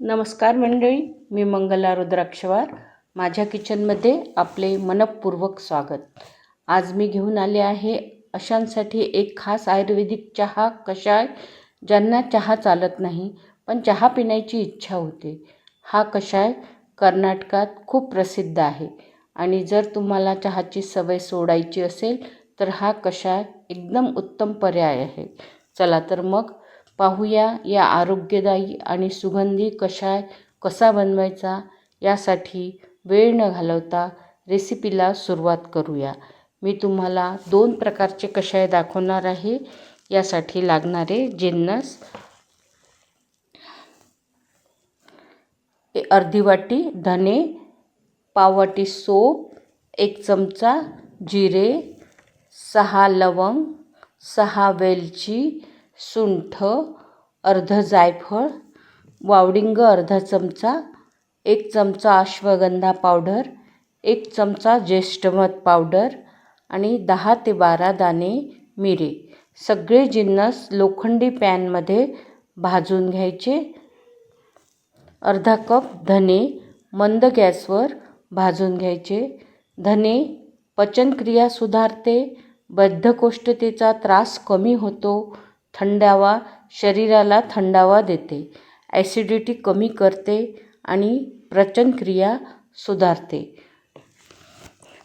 नमस्कार मंडळी मी मंगला रुद्राक्षवार. माझ्या किचनमध्ये आपले मनपूर्वक स्वागत. आज मी घेऊन आले आहे अशांसाठी एक खास आयुर्वेदिक चहा कषाय ज्यांना चहा चालत नाही पण चहा पिण्याची इच्छा होते. हा कषाय कर्नाटकात खूप प्रसिद्ध आहे. आणि जर तुम्हाला चहाची सवय सोडायची असेल तर हा कषाय एकदम उत्तम पर्याय आहे. चला तर मग पाहूया या आरोग्यदायी आणि सुगंधी कषाय कसा बनवायचा यासाठी वेळ न घालवता रेसिपीला सुरुवात करूया. मी तुम्हाला दोन प्रकारचे कषाय दाखवणार आहे यासाठी लागणारे जिन्नस. अर्धी वाटी धने पाववाटी सोप एक चमचा जिरे सहा लवंग सहा वेलची सुंठ अर्ध जायफळ वावडिंग अर्धा चमचा एक चमचा अश्वगंधा पावडर एक चमचा ज्येष्ठमध पावडर आणि दहा ते बारा दाणे मिरे. सगळे जिन्नस लोखंडी पॅनमध्ये भाजून घ्यायचे. अर्धा कप धने मंद गॅसवर भाजून घ्यायचे. धने पचनक्रिया सुधारते बद्धकोष्ठतेचा त्रास कमी होतो थंडावा शरीराला थंडावा देते. ॲसिडिटी कमी करते आणि प्रचनक्रिया सुधारते.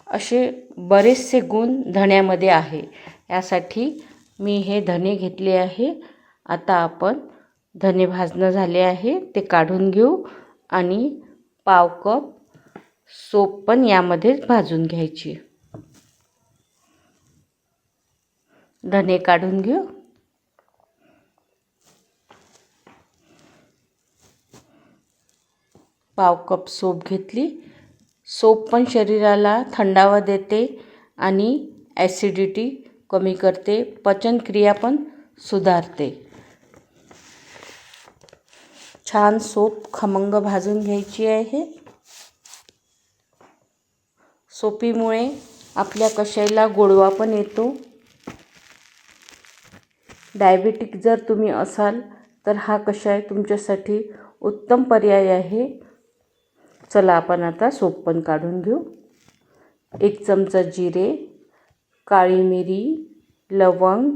असे बरेचसे गुण धण्यामध्ये आहे. यासाठी मी हे धने घेतले आहे. आता आपण धने भाजणं झाले आहे. ते काढून घेऊ आणि पाव कप सोप पण यामध्येच भाजून घ्यायची. धने काढून घेऊ. पाव कप सोप घेतली. सोप पण शरीराला थंडावा देते आणि ॲसिडिटी कमी करते. पचनक्रिया पण सुधारते. छान सोप खमंग भाजून घ्यायची आहे. सोपीमुळे आपल्या कशाईला गोडवा पण येतो. डायबेटिक जर तुम्ही असाल तर हा कषाय तुमच्यासाठी उत्तम पर्याय आहे. चला आपण आता सोप पण काढून घेऊ. एक चमचा जिरे काळी मिरी लवंग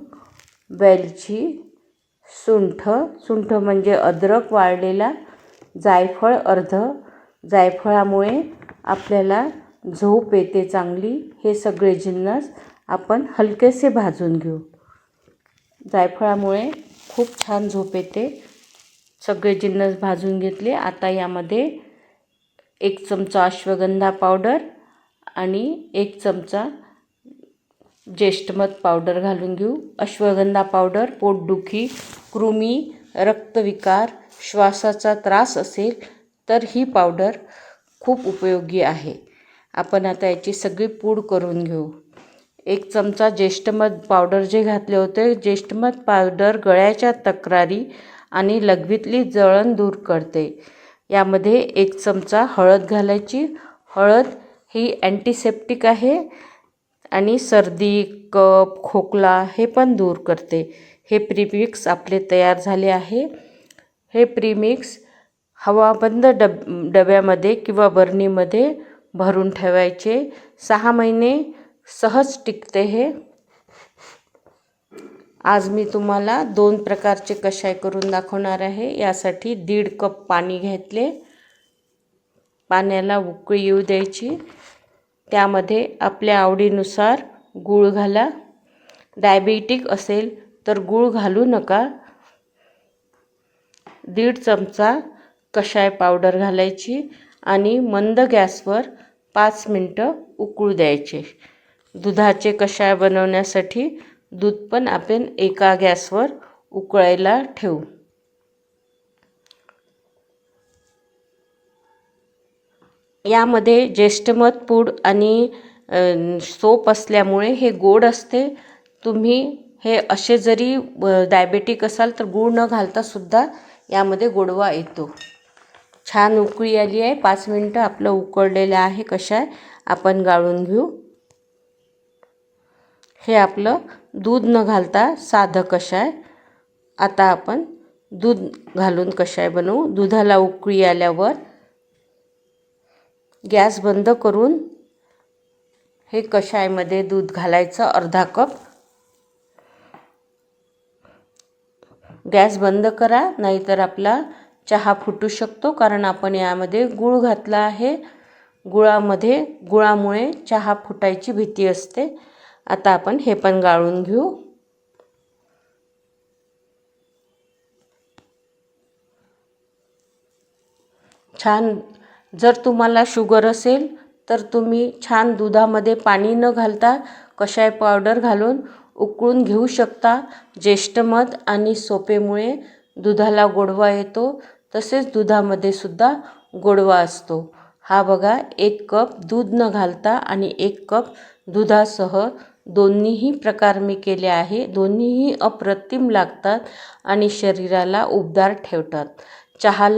वेलची सुंठ. सुंठ म्हणजे अद्रक वाळलेला जायफळ अर्ध. जायफळामुळे आपल्याला झोप येते चांगली. हे सगळे जिन्नस आपण हलकेसे भाजून घेऊ. जायफळामुळे खूप छान झोप येते. सगळे जिन्नस भाजून घेतले. आता यामध्ये एक चमचा अश्वगंधा पावडर आणि एक चमचा ज्येष्ठमध पावडर घालून घेऊ. अश्वगंधा पावडर पोटदुखी कृमी रक्तविकार श्वासाचा त्रास असेल तर ही पावडर खूप उपयोगी आहे. आपण आता याची सगळी पूड करून घेऊ. एक चमचा ज्येष्ठमध पावडर जे घातले होते ज्येष्ठमध पावडर गळ्याच्या तक्रारी आणि लघवीतली जळण दूर करते. यामध्ये एक चमचा हळद घालायची. हळद ही अँटीसेप्टिक आहे आणि सर्दी कप खोकला हे पण दूर करते. हे प्रीमिक्स आपले तयार झाले आहे. हे प्रीमिक्स हवाबंद डब डब्यामध्ये किंवा बरणीमध्ये भरून ठेवायचे. सहा महिने सहज टिकते हे. आज मी तुम्हाला दोन प्रकारचे कषाय करून दाखवणार आहे. यासाठी दीड कप पाणी घेतले. पाण्याला उकळी येऊ द्यायची. त्यामध्ये आपल्या आवडीनुसार गूळ घाला. डायबेटिक असेल तर गूळ घालू नका. दीड चमचा कषाय पावडर घालायची आणि मंद गॅसवर पाच मिनटं उकळू द्यायचे. दुधाचे कषाय बनवण्यासाठी दूध पण आपण एका गॅसवर उकळायला ठेवू. यामध्ये ज्येष्ठमध पूड आणि सोप असल्यामुळे हे गोड असते. तुम्ही हे असे जरी डायबेटिक असाल तर गूळ न घालतासुद्धा यामध्ये गोडवा येतो. छान उकळी आली आहे. पाच मिनटं आपलं उकळलेलं आहे कशाय. आपण गाळून घेऊ. हे आपलं दूध न घालता साधं कषाय. आता आपण दूध घालून कषाय बनवू. दुधाला उकळी आल्यावर गॅस बंद करून हे कषायमध्ये दूध घालायचं अर्धा कप. गॅस बंद करा नाहीतर आपला चहा फुटू शकतो कारण आपण यामध्ये गूळ घातला आहे. गुळामध्ये गुळामुळे चहा फुटायची भीती असते. आता आपण हे पण गाळून घेऊ. छान जर तुम्हाला शुगर असेल तर तुम्ही छान दुधामध्ये पाणी न घालता कषाय पावडर घालून उकळून घेऊ शकता. ज्येष्ठमध आणि सोपेमुळे दुधाला गोडवा येतो तसेच दुधामध्ये सुद्धा गोडवा असतो. हा बघा एक कप दूध न घालता आणि एक कप दुधासह दोन्हीही प्रकार मी केले आहे. दोन्हीही अप्रतिम लागतात आणि शरीराला उबदार ठेवतात. चहाला